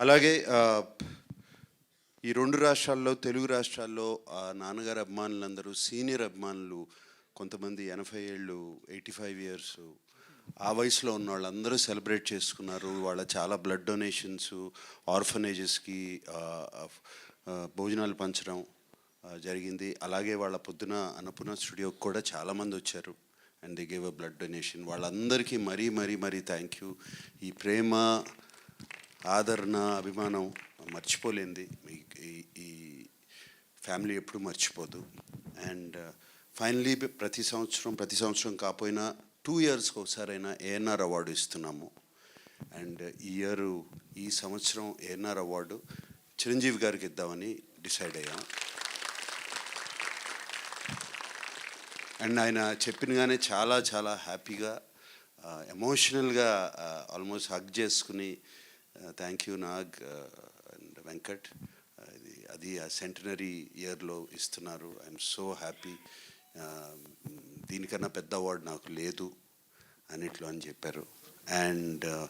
అలాగే ఈ రెండు రాష్ట్రాల్లో తెలుగు రాష్ట్రాల్లో ఆ నాన్నగారు అభిమానులందరూ సీనియర్ అభిమానులు కొంతమంది ఎనభై ఏళ్ళు ఎయిటీ ఫైవ్ ఇయర్స్ ఆ వయసులో ఉన్న వాళ్ళందరూ సెలబ్రేట్ చేసుకున్నారు. వాళ్ళ చాలా బ్లడ్ డొనేషన్స్ ఆర్ఫనేజెస్కి భోజనాలు పంచడం జరిగింది. అలాగే వాళ్ళ పొద్దున అన్నపూర్ణ స్టూడియోకి కూడా చాలామంది వచ్చారు. And they gave a blood donation. వాళ్ళందరికీ మరీ మరీ మరీ థ్యాంక్ యూ. ఈ ప్రేమ ఆదరణ అభిమానం మర్చిపోలేంది మీ- ఈ- ఫ్యామిలీ ఎప్పుడు మర్చిపోదు. అండ్ uh, ఫైనలీ ప్రతి సంవత్సరం ప్రతి సంవత్సరం కాకపోయినా టూ ఇయర్స్కి ఒకసారైనా ఏఎన్ఆర్ అవార్డు ఇస్తున్నాము. అండ్ ఈ ఇయర్ ఈ సంవత్సరం ఏఎన్ఆర్ అవార్డు చిరంజీవి గారికి ఇద్దామని డిసైడ్ అయ్యాం. అండ్ ఆయన చెప్పినగానే చాలా చాలా హ్యాపీగా uh, ఎమోషనల్గా uh, ఆల్మోస్ట్ హగ్ చేసుకుని thank you Nag and Venkat ఇది అది ఆ సెంటనరీ ఇయర్లో ఇస్తున్నారు. ఐఎమ్ సో హ్యాపీ దీనికన్నా పెద్ద అవార్డు నాకు లేదు అన్నిట్లో అని చెప్పారు. అండ్ uh,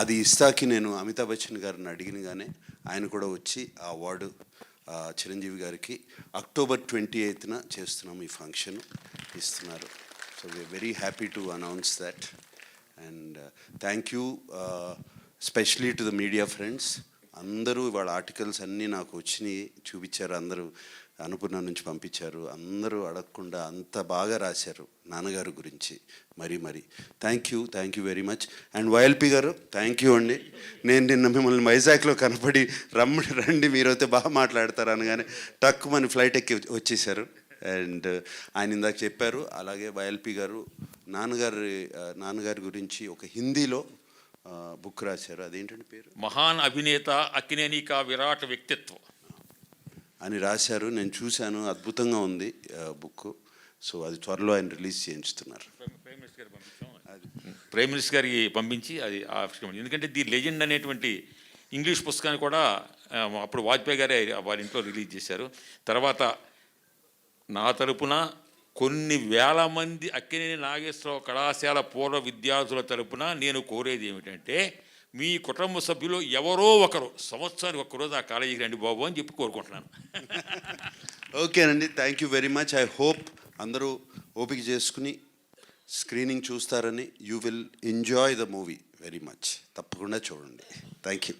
అది ఇస్తాకి నేను అమితాబ్ బచ్చన్ గారిని అడిగినగానే ఆయన కూడా వచ్చి ఆ అవార్డు చిరంజీవి గారికి అక్టోబర్ ట్వంటీ ఎయిత్న చేస్తున్నాం ఈ ఫంక్షన్ ఇస్తున్నారు. So we're very happy to announce that and thank you specially to the media friends అందరూ వాళ్ళ ఆర్టికల్స్ అన్నీ నాకు వచ్చినాయి చూపించారు అందరూ అనుపూర్ణ నుంచి పంపించారు అందరూ అడగకుండా అంత బాగా రాశారు నాన్నగారు గురించి మరీ మరీ. Thank you thank you very much and YLP garu thank you అండి. నేను నిన్న మిమ్మల్ని వైజాగ్లో కనపడి రమ్మని రండి మీరైతే బాగా మాట్లాడతారు అనగానే టక్ మన ఫ్లైట్ ఎక్కి వచ్చేసారు. అండ్ uh, ఆయన ఇందాక చెప్పారు అలాగే వైఎల్పి గారు నాన్నగారి uh, నాన్నగారి గురించి ఒక హిందీలో బుక్ రాశారు. అదేంటంటే పేరు? మహాన్ అభినేత అక్కినేని కా విరాట్ వ్యక్తిత్వం. అని రాశారు. నేను చూశాను. అద్భుతంగా ఉంది బుక్ సో అది త్వరలో ఆయన రిలీజ్ చేయించుతున్నారు. ప్రైమ్ మినిస్టర్ గారికి పంపించాం అది ఎందుకంటే ది లెజెండ్ అనేటువంటి ఇంగ్లీష్ పుస్తకాన్ని కూడా అప్పుడు వాజ్పేయి గారే వారి ఇంట్లో రిలీజ్ చేశారు. తర్వాత నా తరపున కొన్ని వేల మంది అక్కినేని నాగేశ్వరరావు కళాశాల పూర్వ విద్యార్థుల తరపున నేను కోరేది ఏమిటంటే మీ కుటుంబ సభ్యులు ఎవరో ఒకరు సంవత్సరానికి ఒక్కరోజు ఆ కాలేజీకి రండి బాబు అని చెప్పి కోరుకుంటున్నాను. ఓకేనండి thank you very much I hope అందరూ ఓపిక చేసుకుని స్క్రీనింగ్ చూస్తారని you will enjoy the movie very much తప్పకుండా చూడండి. Thank you